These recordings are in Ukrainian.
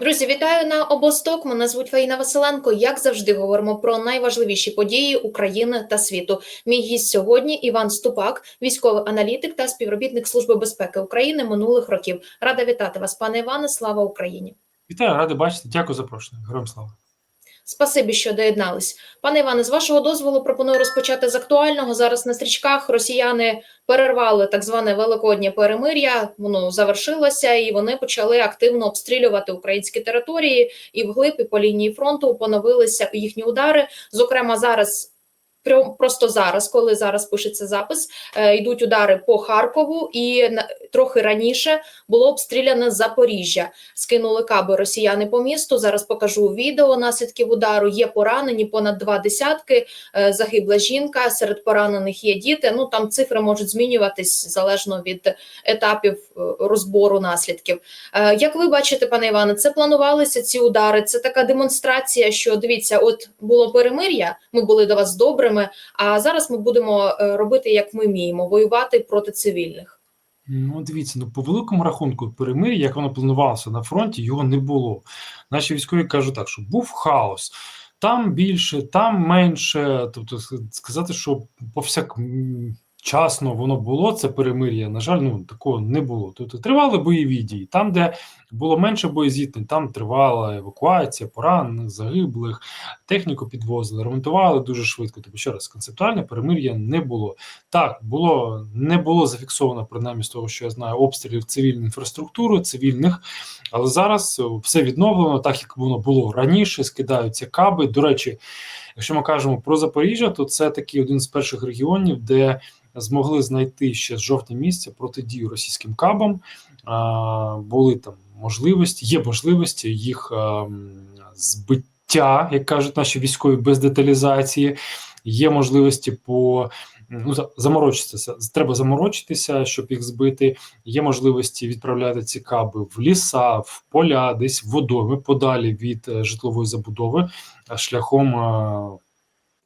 Друзі, вітаю на обосток. Мене звуть Фаїна Василенко. Як завжди, говоримо про найважливіші події України та світу. Мій гість сьогодні Іван Ступак, військовий аналітик та співробітник Служби безпеки України минулих років. Рада вітати вас, пане Іване. Слава Україні! Вітаю, радий бачити. Дякую за запрошення. Героям слава. Спасибі, що доєднались. Пане Іване, з вашого дозволу пропоную розпочати з актуального. Зараз на стрічках росіяни перервали так зване великоднє перемир'я. Воно завершилося, і вони почали активно обстрілювати українські території і вглиб, і по лінії фронту поновилися їхні удари. Зокрема, зараз. Просто зараз, коли зараз пишеться запис, е, йдуть удари по Харкову, і трохи раніше було обстріляне Запоріжжя. Скинули каби росіяни по місту. Зараз покажу відео наслідків удару. Є поранені понад два десятки. е, Загибла жінка. Серед поранених є діти. Ну там цифри можуть змінюватись залежно від етапів е, розбору наслідків. Як ви бачите, пане Іване, це планувалися ці удари? Це така демонстрація, що дивіться, от було перемир'я. Ми були до вас добрими. А зараз ми будемо е, робити як ми вміємо, воювати проти цивільних. Ну, дивіться, ну по великому рахунку перемир'я, як воно планувалося на фронті, його не було. Наші військові кажуть так, що був хаос. Там більше, там менше. Тобто, сказати, що повсяк часно воно було, це перемир'я. На жаль, ну такого не було. Тобто тривали бойові дії. Там, де було менше боєзіткнень, там тривала евакуація, поранених, загиблих, техніку підвозили, ремонтували дуже швидко. Тобто, ще раз, концептуальне перемир'я не було. Так, було не було зафіксовано, принаймні з того, що я знаю, обстрілів цивільної інфраструктури, цивільних, але зараз все відновлено, так як воно було раніше, скидаються каби. До речі, якщо ми кажемо про Запоріжжя, то це такий один з перших регіонів, де змогли знайти ще з жовтня місяця протидію російським кабам. А, були там можливості, є можливості їх ем, збиття, як кажуть наші військові, без деталізації. Є можливості по ну, заморочитися. Треба заморочитися, щоб їх збити. Є можливості відправляти ці каби в ліса, в поля, десь в водойми, подалі від е, житлової забудови, шляхом е,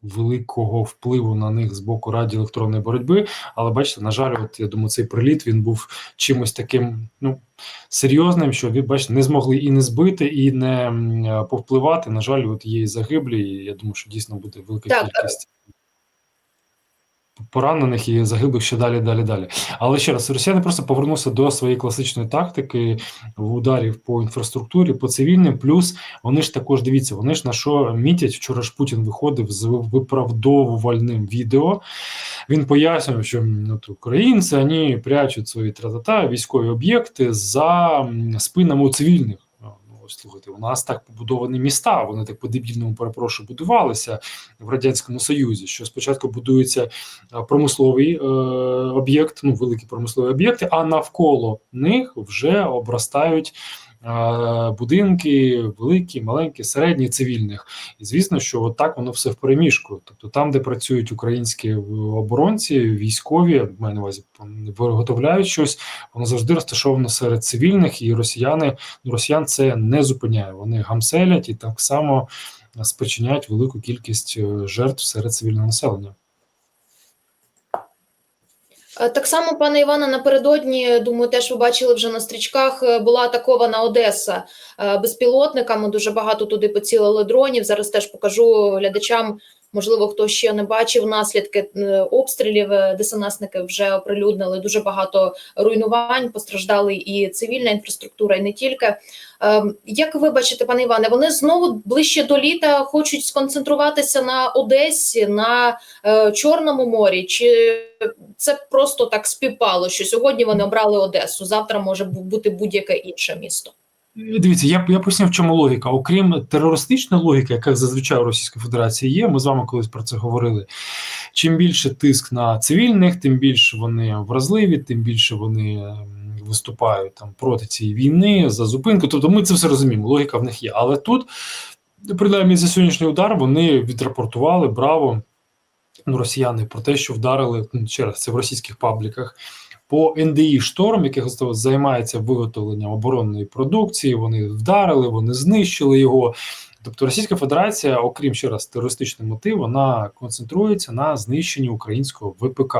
великого впливу на них з боку радіоелектронної боротьби. Але бачите, на жаль, от я думаю, цей приліт він був чимось таким ну серйозним, що ви бачите, не змогли і не збити, і не повпливати. На жаль, от є і загиблі. І я думаю, що дійсно буде велика Так, кількість. Поранених і загиблих ще далі, далі, далі. Але ще раз, росіяни просто повернувся до своєї класичної тактики в ударів по інфраструктурі, по цивільним. Плюс вони ж також дивіться, вони ж на що мітять. Вчора ж Путін виходив з виправдовувальним відео. Він пояснював, що м, от, українці вони прячуть свої тра-та-та, військові об'єкти за спинами у цивільних. Слухайте, у нас так побудовані міста. Вони так по дебільному перепрошую будувалися в радянському союзі. Що спочатку будується промисловий е, об'єкт, ну великі промислові об'єкти, а навколо них вже обростають. Будинки великі, маленькі, середні, цивільних, і звісно, що от так воно все в переміжку. Тобто, там, де працюють українські оборонці, військові, маю на увазі, виготовляють щось, воно завжди розташовано серед цивільних, і росіяни ну, росіян це не зупиняє. Вони гамселять і так само спричиняють велику кількість е, жертв серед цивільного населення. Е, Так само, пане Івана, напередодні, думаю, теж ви бачили вже на стрічках, е, була атакована Одеса е, безпілотниками. Дуже багато туди поцілили дронів. Зараз теж покажу глядачам. Можливо, хто ще не бачив наслідки е, обстрілів. е, ДСНСники вже оприлюднили дуже багато руйнувань. Постраждали і цивільна інфраструктура, і не тільки. Ем, Як ви бачите, пане Іване, вони знову ближче до літа хочуть сконцентруватися на Одесі, на е, Чорному морі? Чи це просто так співпало, що сьогодні вони обрали Одесу, завтра може бути будь-яке інше місто? Дивіться, я я поясню, в чому логіка. Окрім терористичної логіки, яка зазвичай у Російській Федерації є. Ми з вами колись про це говорили. Чим більше тиск на цивільних, тим більше вони вразливі, тим більше вони виступають там проти цієї війни за зупинку. Тобто, ми це все розуміємо. Логіка в них є. Але тут, принаймні, за сьогоднішній удар вони відрапортували браво. Ну, росіяни про те, що вдарили ну, ще раз це в російських пабліках по НДІ Шторм, який займається виготовленням оборонної продукції. Вони вдарили, вони знищили його. Тобто Російська Федерація, окрім ще раз терористичний мотив, вона концентрується на знищенні українського ВПК.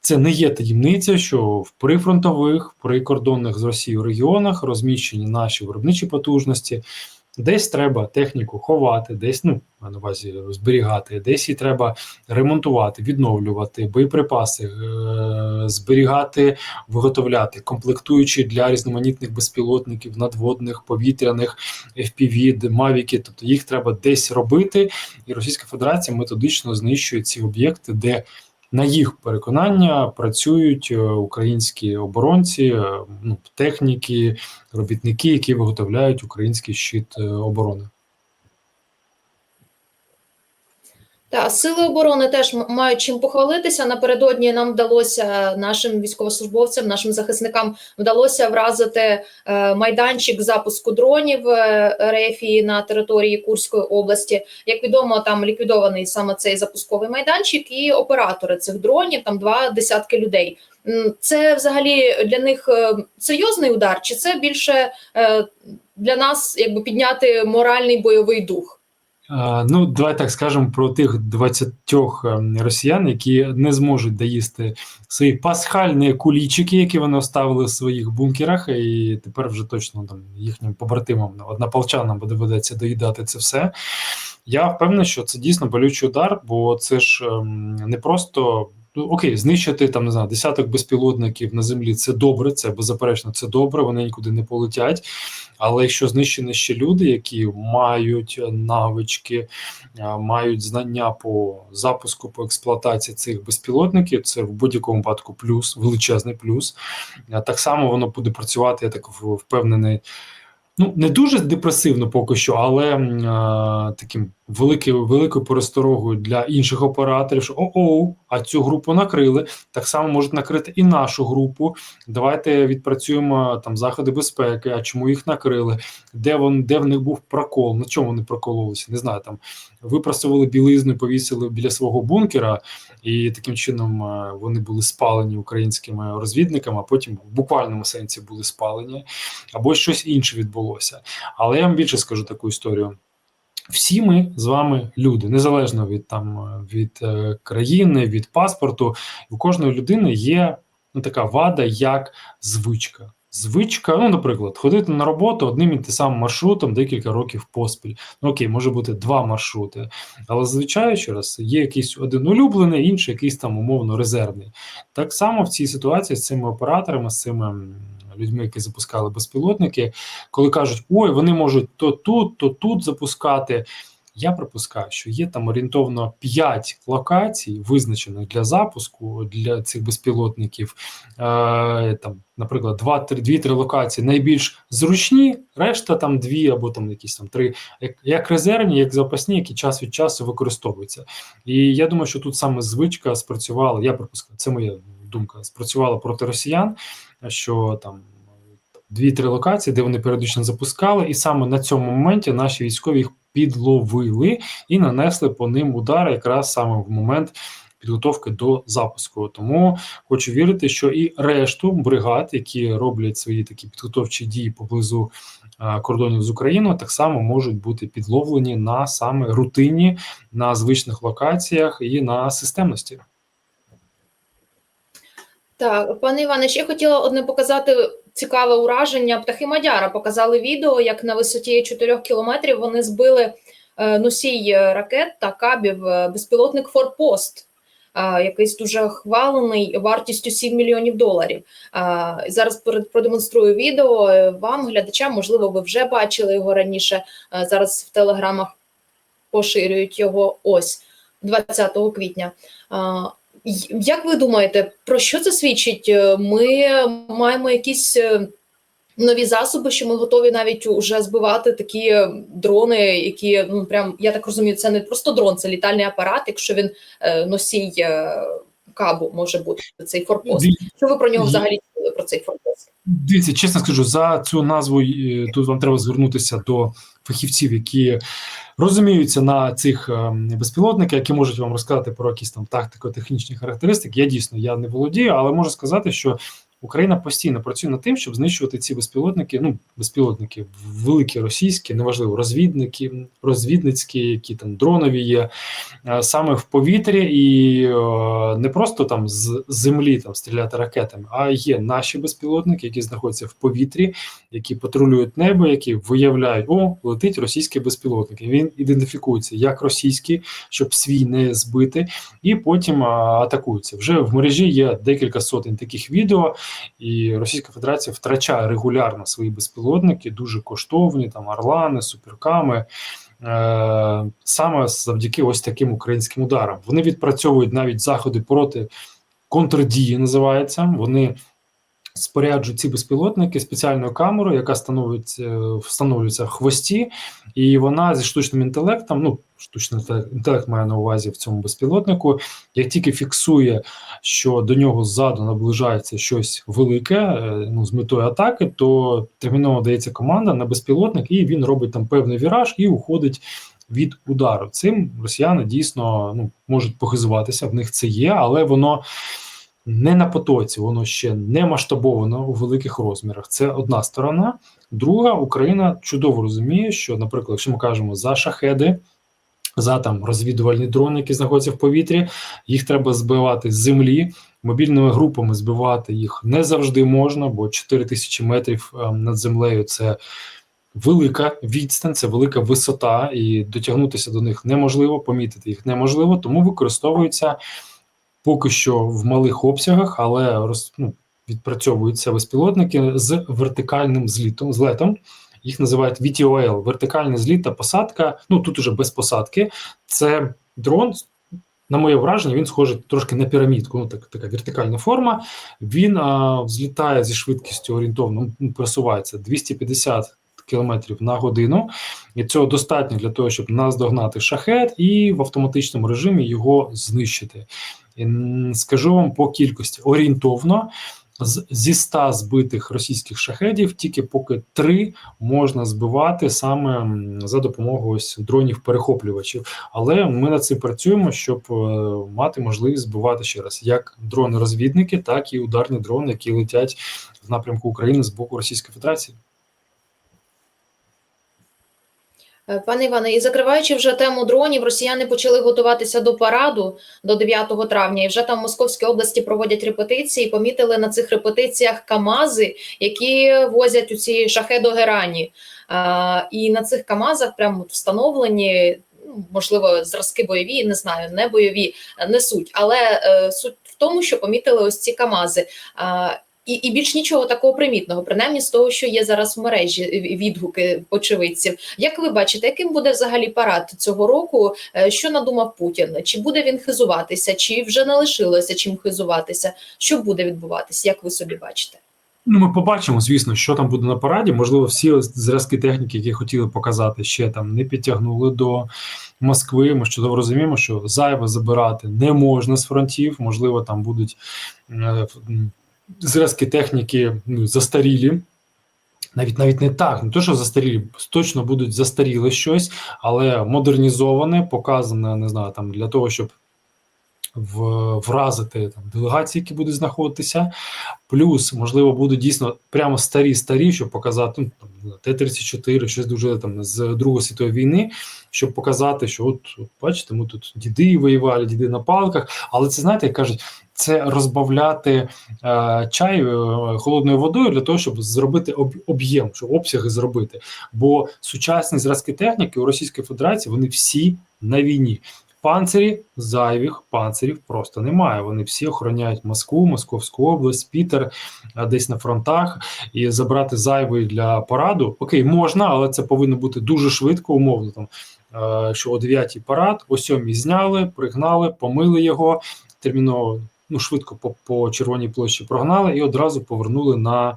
це не є таємниця, що в прифронтових, прикордонних з Росією регіонах розміщені наші виробничі потужності. Десь треба техніку ховати, десь ну на увазі зберігати, десь її треба ремонтувати, відновлювати, боєприпаси е- зберігати, виготовляти, комплектуючі для різноманітних безпілотників, надводних, повітряних, FPV, мавіки. Тобто їх треба десь робити, і Російська Федерація методично знищує ці об'єкти, де на їх переконання працюють е, українські оборонці, е, ну, техніки, робітники, які виготовляють український щит е, оборони. Та сили оборони теж мають чим похвалитися. Напередодні нам вдалося нашим військовослужбовцям, нашим захисникам вдалося вразити е, майданчик запуску дронів е, РФ на території Курської області. Як відомо, там ліквідований саме цей запусковий майданчик і оператори цих дронів, там два десятки людей. Це взагалі для них е, серйозний удар, чи це більше для нас якби підняти моральний бойовий дух? Ну, давай так скажемо про тих 20 ем, росіян, які не зможуть доїсти свої пасхальні кулічики, які вони оставили в своїх бункерах, і тепер вже точно там їхнім побратимам, однополчанам доведеться доїдати це все. Я впевнений, що це дійсно болючий удар, бо це ж ем, не просто. Ну, окей, знищити там не знаю, десяток безпілотників на землі це добре, це беззаперечно, це добре, вони нікуди не полетять. Але якщо знищені ще люди, які мають навички, мають знання по запуску, по експлуатації цих безпілотників, це в будь-якому випадку плюс, величезний плюс. Так само воно буде працювати, я так впевнений. Ну, не дуже депресивно поки що, але а, таким великою, великою пересторогою для інших операторів, що о-оу, а цю групу накрили. Так само можуть накрити і нашу групу. Давайте відпрацюємо там заходи безпеки. А чому їх накрили? Де вон, де в них був прокол? На чому вони прокололися? Не знаю. Там випросували білизну, повісили біля свого бункера, і таким чином е, вони були спалені українськими розвідниками, а потім в буквальному сенсі були спалені, або щось інше відбулося. Але я вам більше скажу таку історію. Всі ми з вами люди, незалежно від там від е, країни, від паспорту, у кожної людини є ну, така вада, як звичка. Звичка, ну, наприклад, ходити на роботу одним і тим самим маршрутом декілька років поспіль. Ну окей, може бути два маршрути, але ще раз, є якийсь один улюблений, інший якийсь там умовно резервний. Так само в цій ситуації з цими операторами, з цими людьми, які запускали безпілотники, коли кажуть, ой, вони можуть то тут, то тут запускати. Я припускаю, що є там орієнтовно 5 локацій, визначених для запуску для цих безпілотників. Е, там, наприклад, 2-3 локації найбільш зручні, решта там дві або там якісь там три, як, резервні, як запасні, які час від часу використовуються. І я думаю, що тут саме звичка спрацювала. Я припускаю, це моя думка, спрацювала проти росіян, що там дві-три локації, де вони періодично запускали, і саме на цьому моменті наші військові їх підловили і нанесли по ним удар якраз саме в момент підготовки до запуску. Тому хочу вірити, що і решту бригад, які роблять свої такі підготовчі дії поблизу кордонів з Україною, так само можуть бути підловлені на саме рутині, на звичних локаціях і на системності. Так, пане Іване, ще хотіла одне показати цікаве ураження. Птахи Мадяра показали відео, як на висоті 4 кілометрів вони збили е, носій е, ракет та кабів е, безпілотник Форпост, якийсь дуже хвалений вартістю 7 мільйонів доларів. Зараз продемонструю відео вам, глядачам, можливо, ви вже бачили його раніше. Зараз в телеграмах поширюють його ось 20 квітня. Як ви думаєте, про що це свідчить? Е, Ми маємо якісь е, нові засоби, що ми готові навіть уже збивати такі е, дрони, які ну прям я так розумію, це не просто дрон, це літальний апарат, якщо він носій кабу може бути цей форпост. Що ви про нього взагалі чули про цей форпост? Дивіться, чесно скажу, за цю назву е, тут вам треба звернутися до фахівців, які розуміються на цих е, безпілотниках, які можуть вам розказати про якісь там тактико-технічні характеристики. Я дійсно я не володію, але можу сказати, що Україна постійно працює над тим, щоб знищувати ці безпілотники. Ну, безпілотники великі російські, неважливо, розвідники, розвідницькі, які там дронові є, е, саме в повітрі, і е, не просто там з землі там стріляти ракетами, а є наші безпілотники, які знаходяться в повітрі, які патрулюють небо, які виявляють, о, летить російський безпілотник. І Він ідентифікується як російський, щоб свій не збити, і потім а, атакується. Вже в мережі є декілька сотень таких відео, і Російська Федерація втрачає регулярно свої безпілотники, дуже коштовні, там Орлани, суперками. Е, саме завдяки ось таким українським ударам. Вони відпрацьовують навіть заходи проти контрдії, називається. Вони споряджують ці безпілотники спеціальною камерою, яка встановлюється в хвості, і вона зі штучним інтелектом, ну штучний інтелект- має на увазі в цьому безпілотнику, як тільки фіксує, що до нього ззаду наближається щось велике, е, ну з метою атаки, то терміново дається команда на безпілотник, і він робить там певний віраж і уходить. Від удару цим росіяни дійсно ну можуть похизуватися. В них це є, але воно не на потоці, воно ще не масштабовано у великих розмірах. Це одна сторона. Друга, Україна чудово розуміє, що, наприклад, якщо ми кажемо за шахеди, за там розвідувальні дрони, які знаходяться в повітрі, їх треба збивати з землі. Мобільними групами збивати їх не завжди можна, бо 4 тисячі метрів е, над землею це велика відстань, це велика висота, і дотягнутися до них неможливо, помітити їх неможливо, тому використовуються поки що в малих обсягах, але роз, ну, відпрацьовуються безпілотники з вертикальним злітом, злетом. Їх називають VTOL, вертикальний зліт та посадка. Ну тут уже без посадки. Це дрон. На моє враження, він схожий трошки на пірамідку. Ну так така вертикальна форма. Він а, взлітає зі швидкістю орієнтовно, ну, просувається 250 кілометрів на годину, і цього достатньо для того, щоб наздогнати шахет і в автоматичному режимі його знищити. І, скажу вам по кількості орієнтовно. Зі 100 збитих російських шахедів тільки поки три можна збивати саме за допомогою ось дронів-перехоплювачів. Але ми над цим працюємо, щоб е, мати можливість збивати ще раз як дрони-розвідники, так і ударні дрони, які летять в напрямку України з боку Російської Федерації. Е, Пане Іване, і закриваючи вже тему дронів, росіяни почали готуватися до параду до 9 травня, і вже там в Московській області проводять репетиції. Помітили на цих репетиціях Камази, які возять у ці шахедогерані. А, і на цих Камазах прямо встановлені. ну, Можливо, зразки бойові, не знаю, не бойові е, несуть, але е, суть в тому, що помітили ось ці Камази. А, і, і більш нічого такого примітного, принаймні з того, що є зараз в мережі е, відгуки очевидців. Як ви бачите, яким буде взагалі парад цього року? Е, Що надумав Путін? Чи буде він хизуватися, чи вже не лишилося чим хизуватися? Що буде відбуватися? Як ви собі бачите? Ну, ми побачимо, звісно, що там буде на параді. Можливо, всі зразки техніки, які хотіли показати, ще там не підтягнули до Москви. Ми чудово розуміємо, що зайве забирати не можна з фронтів. Можливо, там будуть е, зразки техніки ну, застарілі. Навіть навіть не так, не то, що застарілі, точно будуть застаріле щось, але модернізоване, показане, не знаю, там для того, щоб вразити там делегації, які будуть знаходитися. Плюс, можливо, будуть дійсно прямо старі старі, щоб показати ну, там, не знаю, Т-34, щось дуже там з Другої світової війни, щоб показати, що от, от бачите, ми тут діди воювали, діди на палках. Але це знаєте, як кажуть, це розбавляти е, чай е, холодною водою для того, щоб зробити об, об'єм, щоб обсяги зробити. Бо сучасні зразки техніки у Російської Федерації вони всі на війні. Панцирі зайвих панцирів просто немає. Вони всі охороняють Москву, Московську область, Пітер, десь на фронтах. І забрати зайвий для параду окей, можна, але це повинно бути дуже швидко, умовно там. е, Що о 9 парад, о 7 зняли, пригнали, помили його терміново, ну швидко по, по червоній площі прогнали і одразу повернули на е,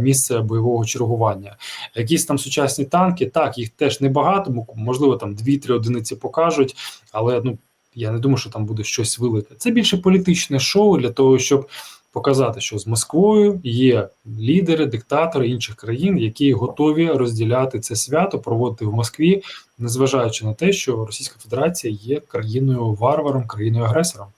місце бойового чергування. Якісь там сучасні танки, так, їх теж небагато, мо- можливо, там 2-3 одиниці покажуть, але ну я не думаю, що там буде щось велике. Це більше політичне шоу для того, щоб показати, що з Москвою є лідери, диктатори інших країн, які готові розділяти це свято, проводити в Москві, незважаючи на те, що Російська Федерація є країною варваром, країною агресором.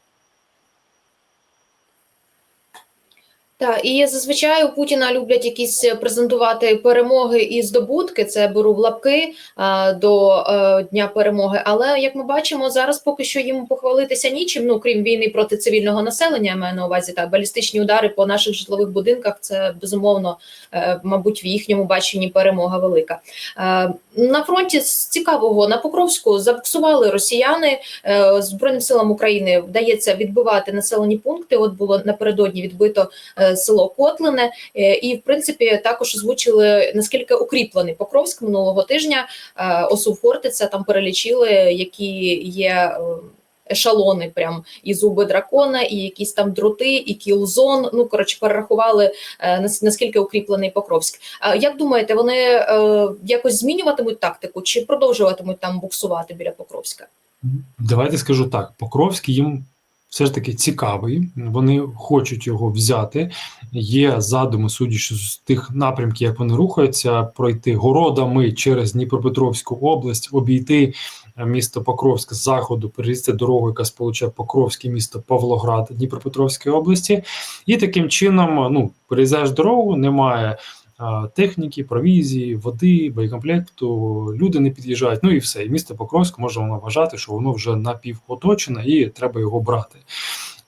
Так, і зазвичай у Путіна люблять якісь е, презентувати перемоги і здобутки. Це беру в лапки а, до е, дня перемоги. Але як ми бачимо, зараз поки що їм похвалитися нічим. Ну крім війни проти цивільного населення, я маю на увазі так. Балістичні удари по наших житлових будинках. Це безумовно, е, мабуть, в їхньому баченні перемога велика. Е, на фронті з цікавого на Покровську забуксували росіяни збройним силам України. Вдається відбивати населені пункти. От було напередодні відбито село Котлине, е, і в принципі також озвучили наскільки укріплений Покровськ минулого тижня. е, Осу Фортиця там перелічили, які є. е, Ешалони, прям і зуби дракона, і якісь там дроти, і кілзон. Ну коротше, перерахували нас- наскільки укріплений Покровськ. Як думаєте, вони якось змінюватимуть тактику чи продовжуватимуть там буксувати біля Покровська? Давайте скажу так: Покровський їм все ж таки цікавий. Вони хочуть його взяти. Є задуми, судячи з тих напрямків, як вони рухаються, пройти городами через Дніпропетровську область, обійти е, місто Покровськ з заходу, перерізти дорогу, яка сполучає Покровське місто Павлоград Дніпропетровської області, і таким чином, ну, переїздаєш дорогу, немає техніки, провізії, води, боєкомплекту, люди не під'їжджають. Ну і все. І місто Покровськ може вважати, що воно вже напівоточене і треба його брати.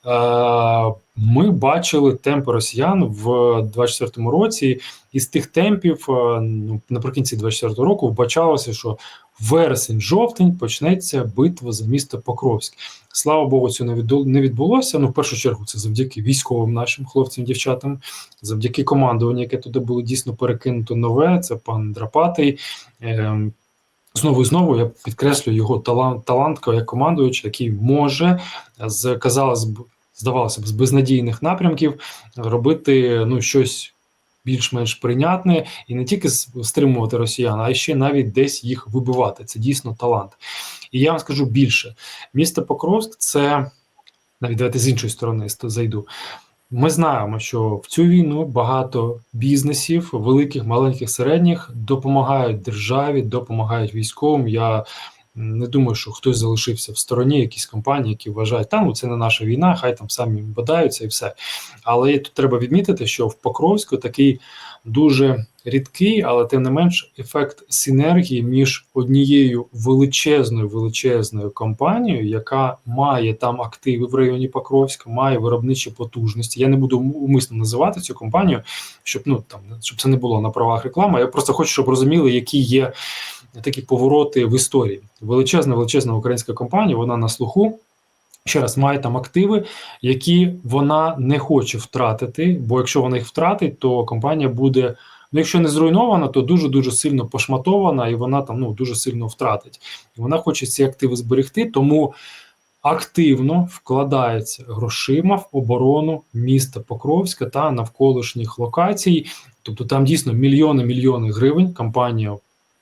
Е, Ми бачили темпи росіян в 24-му році, і з тих темпів е, ну, наприкінці 24-го року вбачалося, що вересень-жовтень почнеться битва за місто Покровськ. Слава Богу, цього не відбу- не відбулося. Ну, в першу чергу, це завдяки військовим нашим хлопцям, дівчатам, завдяки командуванню, яке туди було дійсно перекинуто нове. Це пан Драпатий. Знову і знову я підкреслюю його талант, талант як командуючий, який може з казалось б, здавалося б, з безнадійних напрямків робити ну щось більш-менш прийнятне і не тільки стримувати росіян, а ще навіть десь їх вибивати. Це дійсно талант. І я вам скажу більше: місто Покровськ це навіть давайте з іншої сторони зайду. Ми знаємо, що в цю війну багато бізнесів, великих, маленьких, середніх, допомагають державі, допомагають військовим. Я не думаю, що хтось залишився в стороні, якісь компанії, які вважають, та ну це не наша війна, хай там самі бодаються і все. Але тут треба відмітити, що в Покровську такий дуже рідкий, але тим не менш ефект синергії між однією величезною величезною компанією, яка має там активи в районі Покровська, має виробничі потужності. Я не буду умисно називати цю компанію, щоб ну там щоб це не було на правах реклами. Я просто хочу, щоб розуміли, які є такі повороти в історії. Величезна, величезна українська компанія, вона на слуху. Ще раз має там активи, які вона не хоче втратити. Бо якщо вона їх втратить, то компанія буде, ну якщо не зруйнована, то дуже дуже сильно пошматована, і вона там ну дуже сильно втратить. І вона хоче ці активи зберегти, тому активно вкладається грошима в оборону міста Покровська та навколишніх локацій. Тобто там дійсно мільйони мільйони гривень. Компанія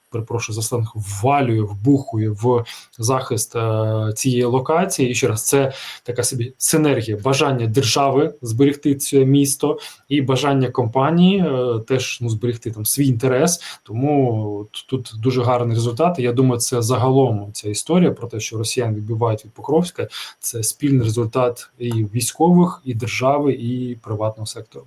перепрошую за сленг, ввалює, вбухує в захист е, цієї локації. І ще раз, це така собі синергія, бажання держави зберегти це місто і бажання компанії е, теж ну, зберегти там свій інтерес. Тому тут дуже гарний результат. Я думаю, це загалом ця історія про те, що росіян відбивають від Покровська. Це спільний результат і військових, і держави, і приватного сектору.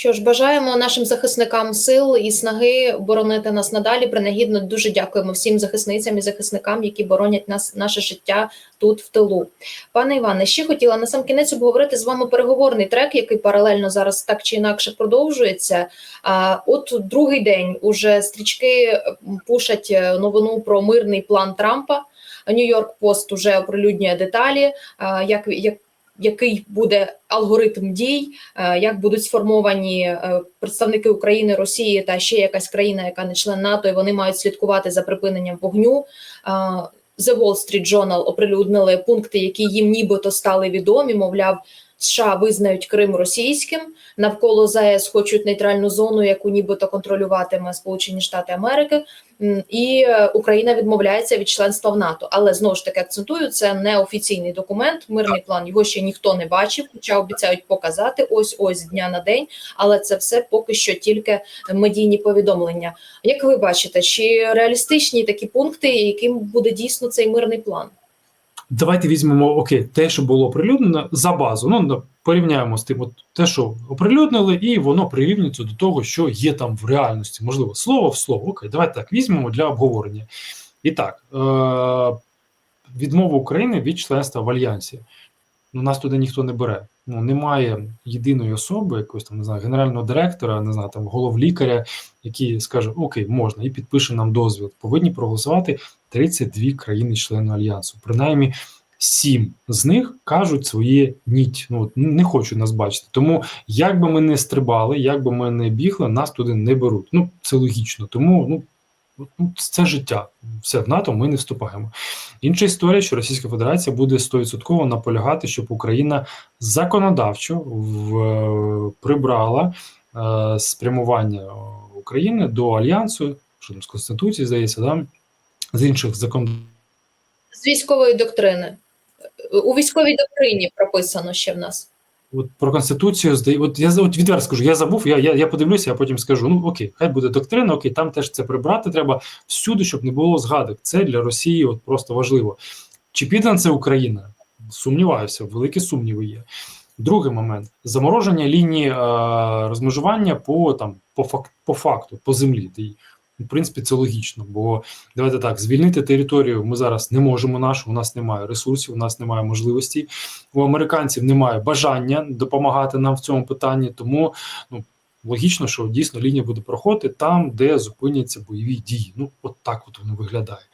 Що ж, бажаємо нашим захисникам сил і снаги боронити нас надалі. Принагідно дуже дякуємо всім захисницям і захисникам, які боронять нас, наше життя тут в тилу. Пане Іване, ще хотіла на сам кінець обговорити з вами переговорний трек, який паралельно зараз так чи інакше продовжується. А от другий день уже стрічки пушать е, новину про мирний план Трампа. Нью-Йорк Пост уже оприлюднює деталі, як, як який буде алгоритм дій, е, як будуть сформовані е, представники України, Росії та ще якась країна, яка не член НАТО, і вони мають слідкувати за припиненням вогню. Е, The Wall Street Journal оприлюднили пункти, які їм нібито стали відомі. Мовляв, США визнають Крим російським. Навколо ЗАЕС хочуть нейтральну зону, яку нібито контролюватиме Сполучені Штати Америки. І е, Україна відмовляється від членства в НАТО. Але знову ж таки акцентую, це не офіційний документ. Мирний план його ще ніхто не бачив, хоча обіцяють показати ось ось дня на день. Але це все поки що тільки медійні повідомлення. Як ви бачите, чи реалістичні такі пункти, яким буде дійсно цей мирний план? Давайте візьмемо окей, те, що було оприлюднено за базу. Ну порівняємо з тим, от те, що оприлюднили, і воно прирівнюється до того, що є там в реальності. Можливо, слово в слово. Окей, давайте так візьмемо для обговорення. І так, е- відмова України від членства в альянсі. Ну, нас туди ніхто не бере. Ну немає єдиної особи, якогось там не знаю, генерального директора, не знаю, там головлікаря, який скаже: Окей, можна, і підпише нам дозвіл. Повинні проголосувати 32 країни-члени альянсу. Принаймні, сім з них кажуть своє ніть. Ну от не хочуть нас бачити. Тому як би ми не стрибали, як би ми не бігли, нас туди не беруть. Ну це логічно. Тому ну. ну, Це життя. Все в НАТО ми не вступаємо. Інша історія, що Російська Федерація буде 100% наполягати, щоб Україна законодавчо в, прибрала е, спрямування України до альянсу, що там з Конституції, здається, да? З інших закон. З військової доктрини. У військовій доктрині прописано ще в нас. От про конституцію здає. От я от відверто скажу, я забув. Я, я, я подивлюся, я потім скажу. Ну окей, хай буде доктрина, окей, там теж це прибрати треба всюди, щоб не було згадок. Це для Росії от просто важливо. Чи піде на це Україна? Сумніваюся, великі сумніви є. Другий момент замороження лінії е, розмежування по там по фак, по факту, по землі. В принципі, це логічно, бо давайте так, звільнити територію ми зараз не можемо нашу, у нас немає ресурсів, у нас немає можливостей. У американців немає бажання допомагати нам в цьому питанні, тому ну логічно, що дійсно лінія буде проходити там, де зупиняться бойові дії. Ну, от так от воно виглядає.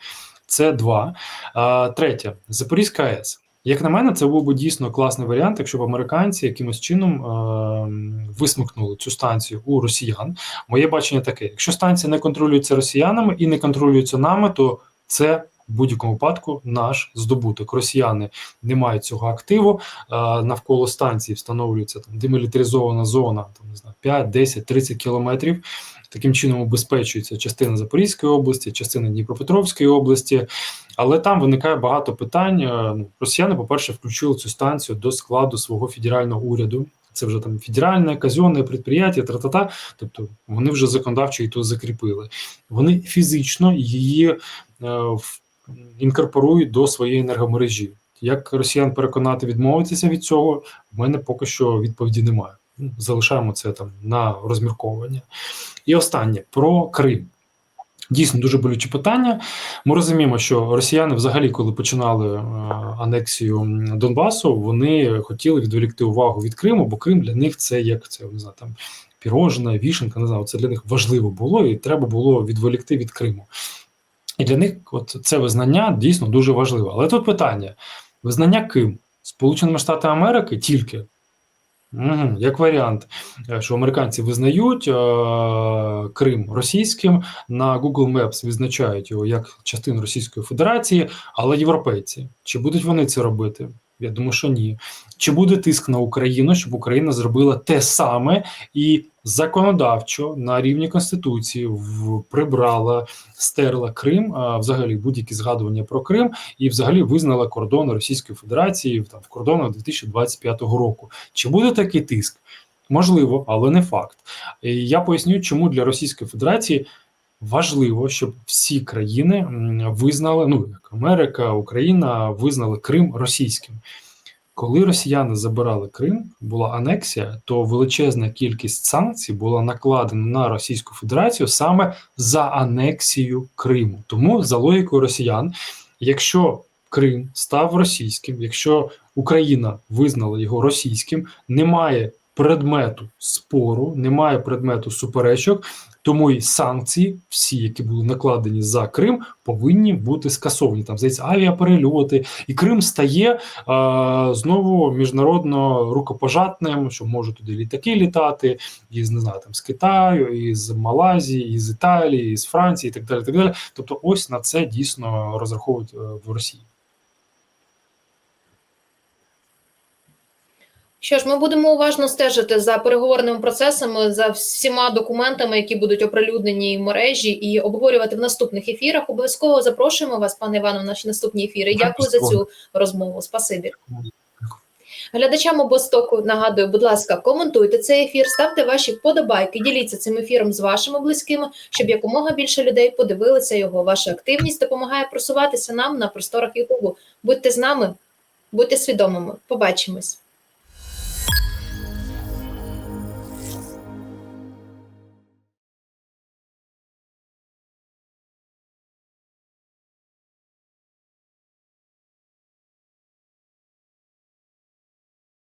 Це два. А, третє, Запорізька АЕС. Як на мене, це був би дійсно класний варіант, якщо б американці якимось чином е- висмикнули цю станцію у росіян. Моє бачення таке: якщо станція не контролюється росіянами і не контролюється нами, то це в будь-якому випадку наш здобуток. Росіяни не мають цього активу. Е, навколо станції встановлюється там демілітаризована зона, там не знаю, 5, 10, 30 кілометрів. Таким чином убезпечується частина Запорізької області, частина Дніпропетровської області, але там виникає багато питань. Е, Ну, Росіяни, по-перше, включили цю станцію до складу свого федерального уряду. Це вже там федеральне, казенне підприємство, тра-та-та. Тобто вони вже законодавчо і тут закріпили. Вони фізично її е, інкорпорують до своєї енергомережі. Як росіян переконати відмовитися від цього, в мене поки що відповіді немає. Залишаємо це там на розмірковування. І останнє про Крим. Дійсно дуже болюче питання. Ми розуміємо, що росіяни, взагалі, коли починали е, анексію Донбасу, вони хотіли відволікти увагу від Криму, бо Крим для них це як це не знаю, там пірожна, вішенка, не знаю, це для них важливо було, і треба було відволікти від Криму. І для них от це визнання дійсно дуже важливо. Але тут питання: визнання ким? Сполученими Штатами Америки тільки. Угу, як варіант, е, що американці визнають е, Крим російським, на Google Maps відзначають його як частину Російської Федерації, але європейці чи будуть вони це робити? Я думаю, що ні. Чи буде тиск на Україну, щоб Україна зробила те саме і законодавчо на рівні конституції в прибрала, стерла Крим, а взагалі будь-які згадування про Крим, і взагалі визнала кордони Російської Федерації там в кордонах 2025 року. Чи буде такий тиск? Можливо, але не факт. Я поясню, чому для Російської Федерації важливо, щоб всі країни визнали, ну як Америка, Україна визнали Крим російським. Коли росіяни забирали Крим, була анексія, то величезна кількість санкцій була накладена на Російську Федерацію саме за анексію Криму. Тому за логікою росіян, якщо Крим став російським, якщо Україна визнала його російським, немає предмету спору, немає предмету суперечок, тому і санкції, всі, які були накладені за Крим, повинні бути скасовані. Там здається, авіаперельоти, і Крим стає е, знову міжнародно рукопожатним, що можуть туди літаки літати із не знаю, там з Китаю, із Малайзії, із Італії, із Франції, і так далі. Так далі. Тобто, ось на це дійсно розраховують е, в Росії. Що ж, ми будемо уважно стежити за переговорними процесами, за всіма документами, які будуть оприлюднені в мережі, і обговорювати в наступних ефірах. Обов'язково запрошуємо вас, пане Івану, в наші наступні ефіри. Дякую за цю розмову. Спасибі. Глядачам обостоку нагадую, будь ласка, коментуйте цей ефір, ставте ваші вподобайки, діліться цим ефіром з вашими близькими, щоб якомога більше людей подивилися його. Ваша активність допомагає просуватися нам на просторах Ютубу. Будьте з нами, будьте свідомими. Побачимось.